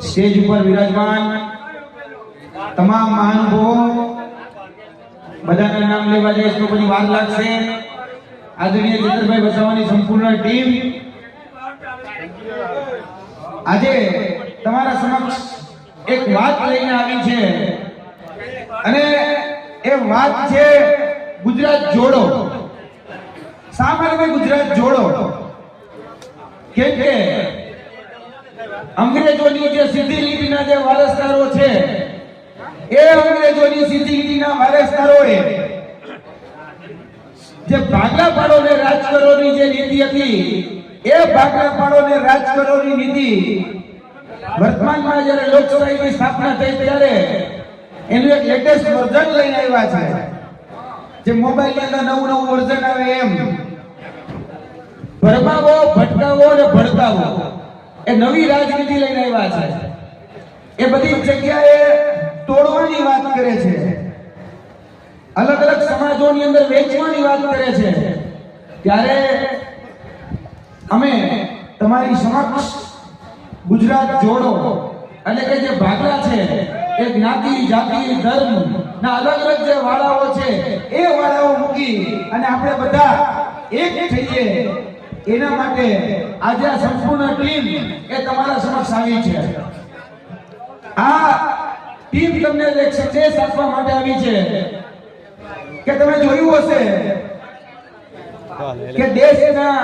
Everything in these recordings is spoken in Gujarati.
સ્ટેજ ઉપર વિરાજમાન તમામ મહાનુભાવો, બધાના નામ લેવા જઈશ તો પછી વાર લાગશે. આદરણીય જીતરભાઈ વસાવાની સંપૂર્ણ ટીમ. આજે તમારા સમક્ષ એક વાત લઈને આવી છે. અને એ વાત છે ગુજરાત જોડો. સામાન્ય ગુજરાત જોડો? કેમ કે અંગ્રેજોની જે સીધી લીટીના જે વારસદારો છે, એ અંગ્રેજોની સીધી લીટીના વારસદારોએ જે ભાગલા પાડોને રાજ કરોની જે નીતિ હતી, એ ભાગલા પાડોને રાજ કરોની નીતિ વર્તમાનમાં જ્યારે લોકશાહીની સ્થાપના થઈ ત્યારે એનું એક લેટેસ્ટ વર્ઝન લઈને આવ્યા છે. જે મોબાઈલની અંદર નવું નવું વર્ઝન આવે એમ. ભરમાવો, ભટકાવો અને ભડકાવો. એ નવી રાજનીતિ લઈને આવ્યા છે. એ બધી જગ્યાએ તોડવાની વાત કરે છે. અલગ અલગ સમાજોની અંદર વેચવાની વાત કરે છે. ત્યારે અમે તમારી સમક્ષ ગુજરાત જોડો. એટલે કે જે ભાગલા છે, એ જ્ઞાતિ, જાતિ, ધર્મ ના અલગ અલગ જે વાળાઓ છે, એ વાળાઓ મૂકી અને આપણે બધા એક થઈએ. એના માટે આજે આ સંપૂર્ણ ટીમ આવી છે. આ ટીમ તમને સંદેશ આપવા માટે આવી છે. કે તમે જોયું હશે કે દેશના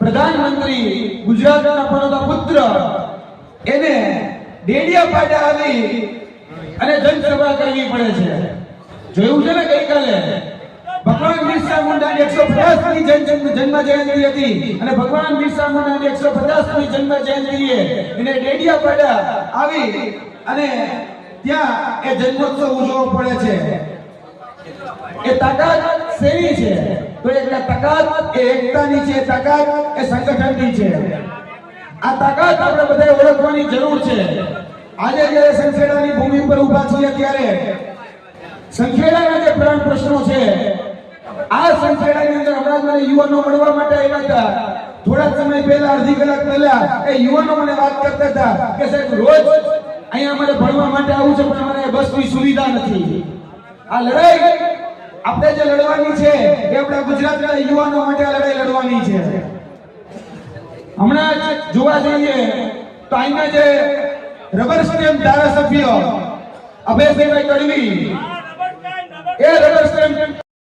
પ્રધાનમંત્રી ગુજરાતના પનોતા પુત્ર એને દેડિયા પાટા આવી અને જનસભા કરવી પડે છે. જોયું છે ને ગઈકાલે? ભગવાન બિરસા મુંડાની એકસો પચાસની જન્મ જન્મ જયંતિ હતી. અને ભગવાન બિરસા પચાસની જન્મ જયંતિએ એને ડેડિયા પાટા આવી અને ત્યાં એ જન્મોત્સવ ઉજવવો પડે છે. એ તાકાત શેની છે? તો એટલે તાકાત એ એકતાની છે, તાકાત એ સંગઠનની છે. આ તાકાત આપણે બધાએ ઓળખવાની જરૂર છે. આજે જ્યારે સંખેડાની ભૂમિ પર ઊભા છીએ ત્યારે સંખેડાના જે પ્રાણ પ્રશ્નો છે આ સંખેડાની અંદર હમણાં યુવાનો મળવા માટે આવ્યા હતા. થોડા સમય પહેલા, અડધી કલાક પહેલા એ યુવાનો મને વાત કરતા હતા કે સાહેબ, રોજ અહીંયા અમારે ભણવા માટે આવું છે, પણ અમારે બસની સુવિધા નથી. આ લડાઈ આપણે જે લડવાની છે એ આપણા ગુજરાતના યુવાનો માટે આ લડાઈ લડવાની છે. હમણાં જોવા જઈએ તો અહીંના જે રબર સ્ટેમ્પ ધારાસભ્ય અભયસિંહભાઈ તડવી, એ રબર સ્ટેમ્પ